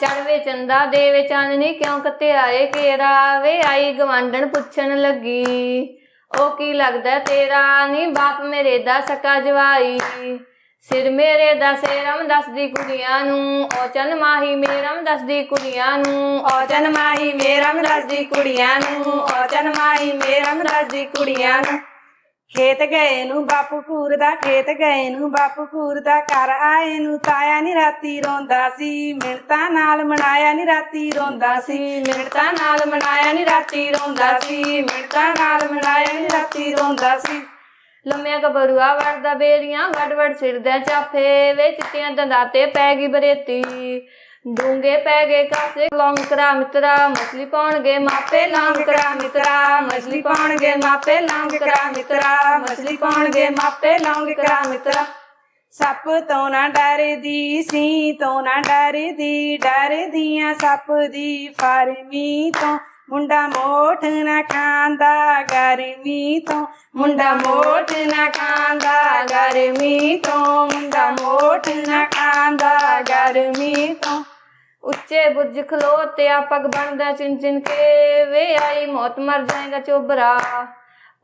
ਚੜਵੇ ਚੰਦਾ ਦੇਵੇ ਚਾਨਣੀ ਕਿਉਂ ਕੱਤੇ ਆਏ ਕੇਰਾ ਵੇ? ਆਈ ਗਵਾਂਡਣ ਪੁੱਛਣ ਲੱਗੀ। ਉਹ ਕੀ ਲੱਗਦਾ ਤੇਰਾ? ਨੀ ਬਾਪ ਮੇਰੇ ਦਾ ਸਕਾ ਜਵਾਈ। ਸਿਰ ਮੇਰੇ ਦਾ ਸੇਰਮ ਦੱਸਦੀ ਕੁੜੀਆਂ ਨੂੰ। ਓ ਚਨ ਮਾਹੀ ਮੇਰਮ ਦੱਸਦੀ ਕੁੜੀਆਂ ਨੂੰ। ਓ ਚਨ ਮਾਹੀ ਮੇਰਾ ਮਰਜ਼ਦੀ ਕੁੜੀਆਂ ਨੂੰ। ਓ ਚਨ ਮਾਹੀ ਮੇਰਾ ਮਰਜ਼ਦੀ ਕੁੜੀਆਂ ਨੂੰ। ਖੇਤ ਗਏ ਨੂੰ ਬਾਪੂ ਕੂਰਦਾ ਖੇਤ ਗਏ ਨੂੰ ਬਾਪੂ ਕੂਰਦਾ ਘਰ ਆਏ ਨੂੰ ਤਾਇਆ ਨੀ ਰਾਤੀ ਰੋਂਦਾ ਸੀ। ਮਿੰਟਾਂ ਨਾਲ ਮਨਾਇਆ ਨੀ ਰਾਤੀ ਰੋਂਦਾ ਸੀ। ਮਿੰਟਾਂ ਨਾਲ ਮਨਾਇਆ ਨੀ ਰਾਤੀ ਰੋਂਦਾ ਸੀ। ਮਿੰਟਾਂ ਨਾਲ ਮਨਾਇਆ ਨੀ ਰਾਤੀ ਰੋਂਦਾ ਸੀ। ਲੰਮਿਆਂ ਕਬਰੂਆ ਵੜਦਾ ਬੇਰੀਆਂ ਵੜ ਵੜ ਸਿਰਦਿਆਂ ਚਾਫੇ ਵੇ ਚਿੱਟੀਆਂ ਦੰਦਾਂ ਪੈ ਗਈ ਬਰੇਤੀ। ਡੂੰਗੇ ਪੈ ਗਏ ਕਾਸੇ, ਲੌਂਗ ਕਰਾ ਮਿੱਤਰਾ, ਮਛਲੀ ਪਾਉਣਗੇ ਮਾਪੇ, ਲੌਂਗ ਕਰਾ ਮਿੱਤਰਾ, ਮਛਲੀ ਪਾਉਣਗੇ ਮਾਪੇ, ਲੌਂਗ ਕਰਾ ਮਿੱਤਰਾ, ਮਛਲੀ ਪਾਉਣਗੇ ਮਾਪੇ, ਲੌਂਗ ਕਰਾ ਮਿੱਤਰਾ। ਸੱਪ ਤੋਂ ਨਾ ਡਰਦੀ ਸੀ ਤੋਂ ਨਾ ਡਰਦੀ, ਡਰਦੀਆਂ ਸੱਪ ਦੀ ਫਰਮੀ ਤੋਂ ਮੁੰਡਾ ਮੋਠ ਨਾ ਖਾਂਦਾ ਗਰਮੀ ਤੋਂ। ਮੁੰਡਾ ਮੋਠ ਨਾ ਖਾਂਦਾ ਗਰਮੀ ਤੋਂ। ਮੁੰਡਾ ਮੋਠ ਨਾ ਖਾਂਦਾ ਗਰਮੀ ਤੋਂ। ਉੱਚੇ ਬੁਰਜ ਖਲੋਤਿਆ, ਪਗ ਬਣਦਾ ਚਿੰਨ ਚਿੰਨ ਕੇ। ਵੇ ਆਈ, ਮੌਤ ਮਰ ਜਾਏਗਾ ਚੋਬਰਾ।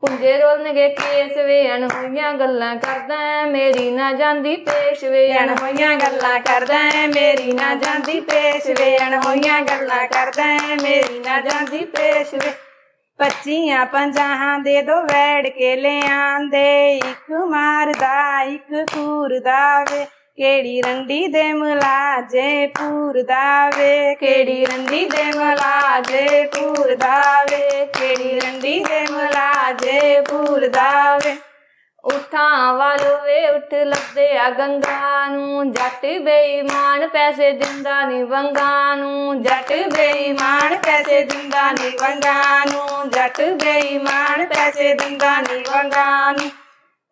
ਪੁੰਜੇ ਰੋਲਣਗੇ ਕੇਸ ਵੇ ਅਣਹੋਈਆਂ ਗੱਲਾਂ ਕਰਦਾ ਮੇਰੀ ਨਾ ਜਾਂਦੀ ਪੇਸ਼ ਵੇ ਅਣ ਹੋਈਆਂ ਗੱਲਾਂ ਕਰਦਾ ਏ, ਮੇਰੀ ਨਾ ਜਾਂਦੀ ਪੇਸ਼ ਵੇ ਅਣ ਹੋਈਆਂ ਗੱਲਾਂ ਕਰਦਾ ਏ, ਮੇਰੀ ਨਾ ਜਾਂਦੀ ਪੇਸ਼ ਵੇ। ਪੱਚੀਆਂ ਪੰਜਾਹਾਂ ਦੇ ਦੋ ਵੈੜ ਕੇ ਲਿਆਂਦੇ ਇੱਕ ਮਾਰਦਾ ਇੱਕ ਕੂਰਦਾ ਵੇ। ਕਿਹੜੀ ਰੰਡੀ ਦੇ ਮੁਲਾਜੇ ਪੂਰਦਾ ਦਾਵੇ? ਕਿਹੜੀ ਰੰਡੀ ਦੇ ਮੁਲਾਜੇ ਪੂਰਦਾ ਦਾਵੇ? ਕਿਹੜੀ ਰੰਡੀ ਦੇ ਮੁਲਾਜੇ ਪੂਰਦਾ ਦਾਵੇ? ਉਠਾਂ ਵੱਲ ਵੇ ਉੱਠ ਲੱਦੇ ਆ ਗੰਗਾ ਨੂੰ। ਜੱਟ ਬੇਈਮਾਨ ਪੈਸੇ ਦਿੰਦਾ ਨੀ ਵੰਗਾ ਨੂੰ। ਜੱਟ ਬੇਈਮਾਨ ਪੈਸੇ ਦਿੰਦਾ ਨੀ ਵੰਗਾਂ ਨੂੰ। ਜੱਟ ਬੇਈਮਾਨ ਪੈਸੇ ਦਿੰਦਾ ਨੀ ਵੰਗਾਂ ਨੂੰ।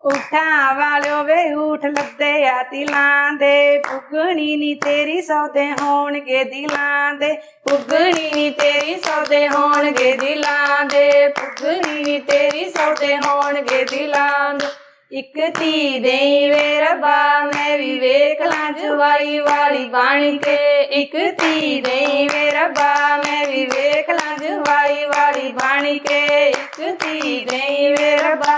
ਉਠਾਂ ਵਾਲਿਓ ਵੇ ਉਠ ਲੱਦੇ ਆ ਤਿਲਾਂ ਦੇ। ਪੁੱਗਣੀ ਨੀ ਤੇਰੀ ਸੌਦੇ ਹੋਣਗੇ ਦਿਲਾਂ ਦੇ। ਪੁੱਗਣੀ ਨੀ ਤੇਰੀ ਸੌਦੇ ਹੋਣਗੇ ਦਿਲਾਂ ਦੇ। ਪੁੱਗਣੀ ਨੀ ਤੇਰੀ ਸੌਦੇ ਹੋਣਗੇ ਦਿਲਾਂ ਦੇ। ਇੱਕ ਧੀ ਦੇਈ ਵੇ ਰੱਬਾ, ਮੈਂ ਵੀ ਵੇਖ ਲਾਂ ਜਵਾਈ ਵਾਲੀ ਬਣ ਕੇ ਇੱਕ ਧੀ ਦੇਈ ਵੇ ਰੱਬਾ, ਮੈਂ ਵੀ ਵੇਖ ਲਾਂ ਜਵਾਈ ਵਾਲੀ ਬਣ ਕੇ ਇੱਕ ਧੀ ਦੇਈ ਵੇ ਰੱਬਾ।